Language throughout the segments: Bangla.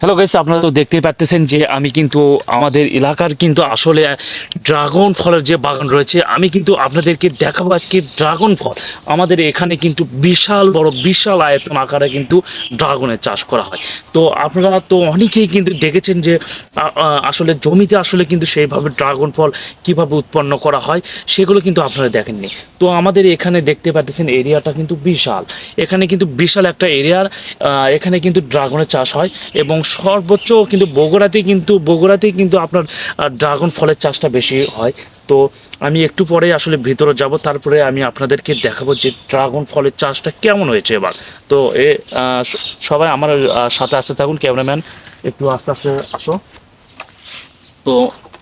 হ্যালো গাইস আপনারা তো দেখতেই পাচ্ছেন যে আমি কিন্তু আমাদের এলাকার কিন্তু আসলে ড্রাগন ফলের যে বাগান রয়েছে, আমি কিন্তু আপনাদেরকে দেখাবো আজকে ড্রাগন ফল। আমাদের এখানে কিন্তু বিশাল বড় বিশাল আয়তন আকারে কিন্তু ড্রাগনের চাষ করা হয়। তো আপনারা তো অনেকেই কিন্তু দেখেছেন যে আসলে জমিতে আসলে কিন্তু সেইভাবে ড্রাগন ফল কীভাবে উৎপন্ন করা হয়, সেগুলো কিন্তু আপনারা দেখেননি। তো আমাদের এখানে দেখতে পাচ্ছেন এরিয়াটা কিন্তু বিশাল। এখানে কিন্তু বিশাল একটা এরিয়ার এখানে কিন্তু ড্রাগনের চাষ হয় এবং সর্বোচ্চ কিন্তু বগুড়াতেই কিন্তু বগুড়াতেই কিন্তু আপনার ড্রাগন ফলের চাষটা বেশি হয়। তো আমি একটু পরে আসলে ভিতরে যাব, তারপরে আমি আপনাদেরকে দেখাবো যে ড্রাগন ফলের চাষটা কেমন হয়েছে এবার। তো এ সবাই আমার সাথে আসতে থাকুন, ক্যামেরাম্যান, একটু আস্তে আস্তে আসো। তো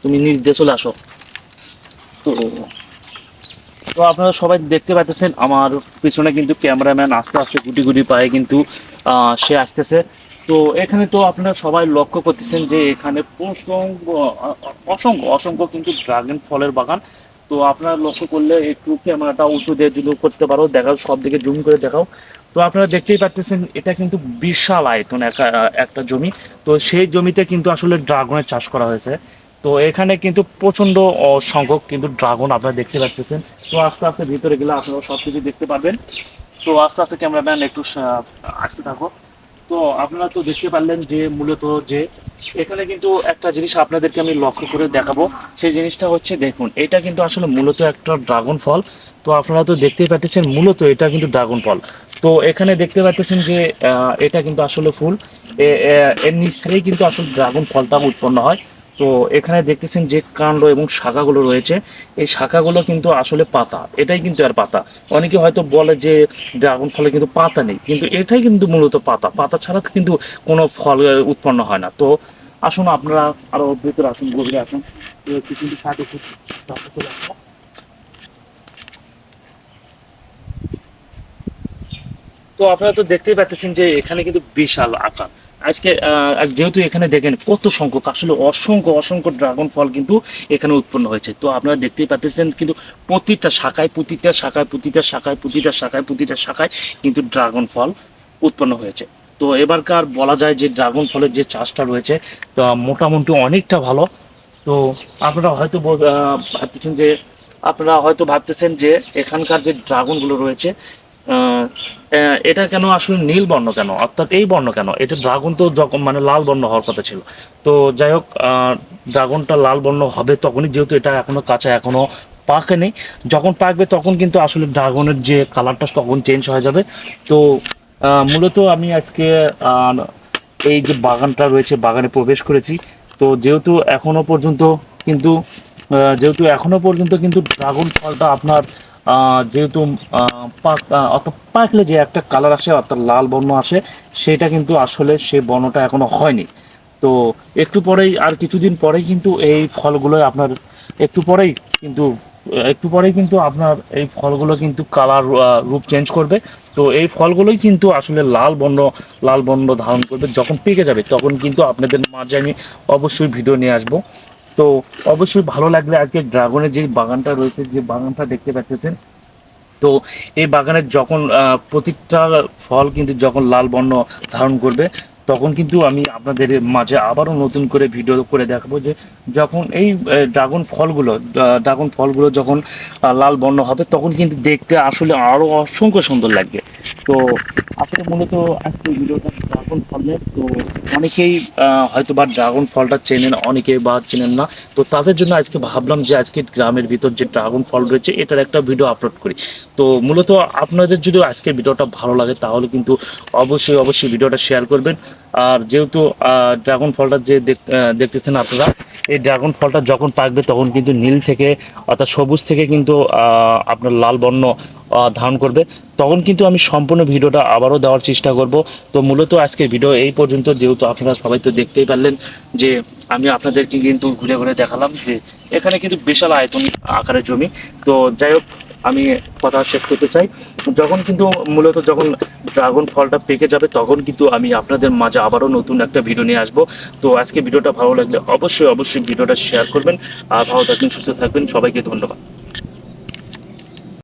তুমি নিজ দিয়ে চলে আসো। তো তো আপনারা সবাই দেখতে পাচ্ছেন আমার পিছনে কিন্তু ক্যামেরাম্যান আস্তে আস্তে গুটি গুটি পায়ে কিন্তু সে আসতেছে। তো এখানে তো আপনারা সবাই লক্ষ্য করতেছেন যে এখানে প্রসঙ্গ অসংখ্য অসংখ্য কিন্তু ড্রাগন ফলের বাগান। তো আপনারা লক্ষ্য করলে একটু ক্যামেরাটা উঁচু দিয়ে যদি করতে পারো দেখাও সব দিকে জুম করে দেখাও। তো আপনারা দেখতেই পাচ্ছেন এটা কিন্তু বিশাল আয়তন একা- একটা জমি। তো সেই জমিতে কিন্তু আসলে ড্রাগনের চাষ করা হয়েছে। তো এখানে কিন্তু প্রচণ্ড আহ, সংখ্যক কিন্তু ড্রাগন আপনারা দেখতে পাচ্ছেন তো আস্তে আস্তে ভিতরে গেলে আপনারা সব কিছু দেখতে পারবেন। তো আস্তে আস্তে ক্যামেরাম্যান একটু আসতে থাকো। তো আপনারা তো দেখতে পারলেন যে, মূলত যে, এখানে কিন্তু একটা জিনিস আপনাদেরকে আমি লক্ষ্য করে দেখাবো। সেই জিনিসটা হচ্ছে, দেখুন, এটা কিন্তু আসলে মূলত একটা ড্রাগন ফল। তো আপনারা তো দেখতেই পাচ্ছেন, মূলত এটা কিন্তু ড্রাগন ফল। তো এখানে দেখতে পাচ্ছেন যে এটা কিন্তু আসলে ফুল। এর নিচ থেকেই কিন্তু আসলে ড্রাগন ফলটা উৎপন্ন হয়। তো এখানে দেখতেছেন যে কাণ্ড এবং শাখাগুলো রয়েছে। এই শাখাগুলো কিন্তু আসলে পাতা। এটাই কিন্তু আর পাতা। অনেকে হয়তো বলে যে ড্রাগন ফলে কিন্তু পাতা নেই। কিন্তু এটাই কিন্তু মূলত পাতা। পাতা ছাড়া কিন্তু কোনো ফল উৎপন্ন হয় না। তো আসুন আপনারা আরও ভিতরে আসুন, গভীরে আসুন। কিন্তু। তো আপনারা তো দেখতেই পাচ্ছেন যে এখানে কিন্তু বিশাল আকার। আজকে যেহেতু এখানে দেখেন কত সংখ্যক, আসলে অসংখ্য অসংখ্য ড্রাগন ফল কিন্তু এখানে উৎপন্ন হয়েছে। তো আপনারা দেখতেই পাচ্ছেন কিন্তু প্রতিটা শাখায় প্রতিটা শাখায় প্রতিটা শাখায় প্রতিটা শাখায় প্রতিটা শাখায় কিন্তু ড্রাগন ফল উৎপন্ন হয়েছে। তো এবারকার বলা যায় যে ড্রাগন ফলের যে চাষটা রয়েছে, তা মোটামুটি অনেকটা ভালো। তো আপনারা হয়তো ভাবতেছেন যে, আপনারা হয়তো ভাবতেছেন যে এখানকার যে ড্রাগনগুলো রয়েছে এটা কেন আসলে নীল বর্ণ কেন? অর্থাৎ এই বর্ণ কেন? এটা ড্রাগন তো যখন মানে লাল বর্ণ হওয়ার কথা ছিল। তো যাই হোক ড্রাগনটা লাল বর্ণ হবে তখনই, যেহেতু এটা এখনও কাঁচা, এখনও পাকেনি। যখন পাকবে তখন কিন্তু আসলে ড্রাগনের যে কালারটা তখন চেঞ্জ হয়ে যাবে। তো মূলত আমি আজকে এই যে বাগানটা রয়েছে, বাগানে প্রবেশ করেছি। তো যেহেতু এখনও পর্যন্ত কিন্তু যেহেতু এখনও পর্যন্ত কিন্তু ড্রাগন ফলটা আপনার যেহেতু পাক অর্থাৎ পাকলে যে একটা কালার আসে, অর্থাৎ লাল বর্ণ আসে, সেটা কিন্তু আসলে সে বর্ণটা এখনও হয়নি। তো একটু পরেই আর কিছুদিন পরেই কিন্তু এই ফলগুলো আপনার, একটু পরেই কিন্তু, একটু পরেই কিন্তু আপনার এই ফলগুলো কিন্তু কালার রূপ চেঞ্জ করবে। তো এই ফলগুলোই কিন্তু আসলে লাল বর্ণ লাল বর্ণ ধারণ করবে। যখন পেকে যাবে, তখন কিন্তু আপনাদের মাঝে আমি অবশ্যই ভিডিও নিয়ে আসব। তো অবশ্যই ভালো লাগলে আজকে ড্রাগনের যে বাগানটা রয়েছে যে বাগানটা দেখতে পাচ্ছেন তো এই বাগানের যখন আহ, প্রত্যেকটা ফল কিন্তু যখন লাল বর্ণ ধারণ করবে তখন কিন্তু আমি আপনাদের মাঝে আবারও নতুন করে ভিডিও করে দেখাবো যে যখন এই ড্রাগন ফলগুলো ড্রাগন ফলগুলো যখন লাল বর্ণ হবে তখন কিন্তু দেখতে আসলে আরও অসংখ্য সুন্দর লাগবে। তো আপনি মূলত আজকে ভিডিওটা ড্রাগন ফলের তো অনেকেই হয়তো বা ড্রাগন ফলটা চেনেন, অনেকে বা চেনেন না। তো তাদের জন্য আজকে ভাবলাম যে আজকে গ্রামের ভিতর যে ড্রাগন ফল রয়েছে, এটার একটা ভিডিও আপলোড করি। তো মূলত আপনাদের যদি আজকের ভিডিওটা ভালো লাগে, তাহলে কিন্তু অবশ্যই অবশ্যই ভিডিওটা শেয়ার করবেন। আর যেহেতু ড্রাগন ফলটা যে দেখতেছেন আপনারা এই ড্রাগন ফলটা যখন পাকবে তখন কিন্তু নীল থেকে অর্থাৎ সবুজ থেকে কিন্তু আপনার লাল বর্ণ ধারণ করবে। তখন কিন্তু আমি সম্পূর্ণ ভিডিওটা আবারও দেওয়ার চেষ্টা করব। তো মূলত আজকে ভিডিও এই পর্যন্ত, যেহেতু আপনারা সবাই তো দেখতেই পারলেন যে আমি আপনাদেরকে কিন্তু ঘুরে ঘুরে দেখালাম যে এখানে কিন্তু বিশাল আয়তন আকারের জমি। তো যাই হোক আমি কথা শেষ করতে চাই। যখন কিন্তু মূলত যখন ড্রাগন ফলটা পেকে যাবে, তখন কিন্তু আমি আপনাদের মাঝে আবারও নতুন একটা ভিডিও নিয়ে আসব। তো আজকে ভিডিওটা ভালো লাগলে অবশ্যই অবশ্যই ভিডিওটা শেয়ার করবেন। আর ভালো থাকবেন, সুস্থ থাকবেন। সবাইকে ধন্যবাদ।